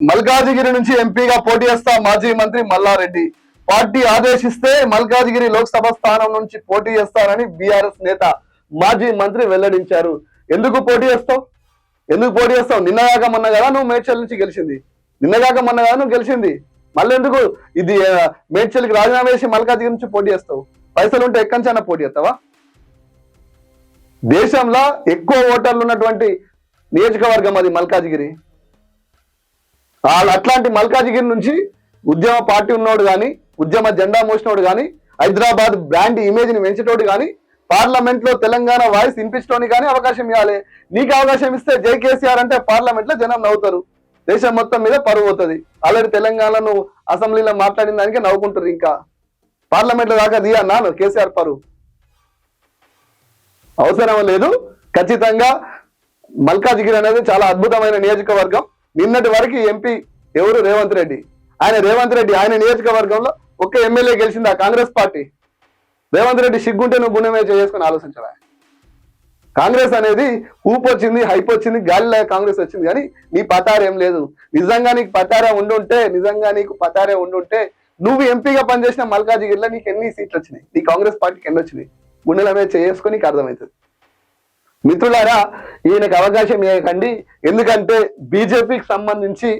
మల్కాజిగిరి నుంచి ఎంపీగా పోటీ చేస్తా మాజీ మంత్రి మల్లారెడ్డి. పార్టీ ఆదేశిస్తే మల్కాజిగిరి లోక్సభ స్థానం నుంచి పోటీ చేస్తానని బీఆర్ఎస్ నేత మాజీ మంత్రి వెల్లడించారు. ఎందుకు పోటీ చేస్తావు? ఎందుకు పోటీ చేస్తావు? నిన్నగాక మొన్న కదా నువ్వు మేడ్చల్ నుంచి గెలిచింది. నిన్నగాక మొన్న కదా నువ్వు గెలిచింది. మళ్ళీ ఎందుకు ఇది మేడ్చల్కి రాజీనామా చేసి మల్కాజిగిరి నుంచి పోటీ చేస్తావు? పైసలు ఉంటే ఎక్కడి పోటీ చేస్తావా? దేశంలో ఎక్కువ ఓటర్లు ఉన్నటువంటి నియోజకవర్గం అది మల్కాజిగిరి. వాళ్ళు అట్లాంటి మల్కాజిగిరి నుంచి ఉద్యమ పార్టీ ఉన్నోడు కానీ ఉద్యమ జెండా మోసినోడు కానీ హైదరాబాద్ బ్రాండ్ ఇమేజ్ని పెంచేటోడు కానీ పార్లమెంట్లో తెలంగాణ వాయిస్ వినిపించడానికి కానీ అవకాశం ఇవ్వాలి. నీకు అవకాశం ఇస్తే జై కేసీఆర్ అంటే పార్లమెంట్లో జనం నవ్వుతారు. దేశం మొత్తం మీద పరువు అవుతుంది ఆల్రెడీ తెలంగాణను అసెంబ్లీలో మాట్లాడిన దానికి నవ్వుకుంటారు ఇంకా. పార్లమెంట్లో దాకా దియా నాను కేసీఆర్ పరువు. అవసరం లేదు. ఖచ్చితంగా మల్కాజిగిరి అనేది చాలా అద్భుతమైన నియోజకవర్గం. నిన్నటి వరకు ఎంపీ ఎవరు? రేవంత్ రెడ్డి. ఆయన రేవంత్ రెడ్డి ఆయన నియోజకవర్గంలో ఒక్క ఎమ్మెల్యే గెలిచింది ఆ కాంగ్రెస్ పార్టీ. రేవంత్ రెడ్డి సిగ్గుంటే నువ్వు గుణమే చేసుకుని ఆలోచించవా? కాంగ్రెస్ అనేది ఊపు వచ్చింది హైప్ వచ్చింది గాలిలో కాంగ్రెస్ వచ్చింది. కానీ నీ పతార ఏం లేదు. నిజంగా నీకు పతారే ఉండుంటే నిజంగా నీకు పతారే ఉండుంటే నువ్వు ఎంపీగా పనిచేసిన మల్కాజిగిరిలో నీకు ఎన్ని సీట్లు వచ్చినాయి? నీ కాంగ్రెస్ పార్టీకి ఎన్ని వచ్చినాయి? గుండెల మీద చేసుకొని నీకు అర్థమవుతుంది. మిత్రులారా ఈయనకు అవకాశం ఇవ్వకండి ఎందుకంటే బీజేపీకి సంబంధించి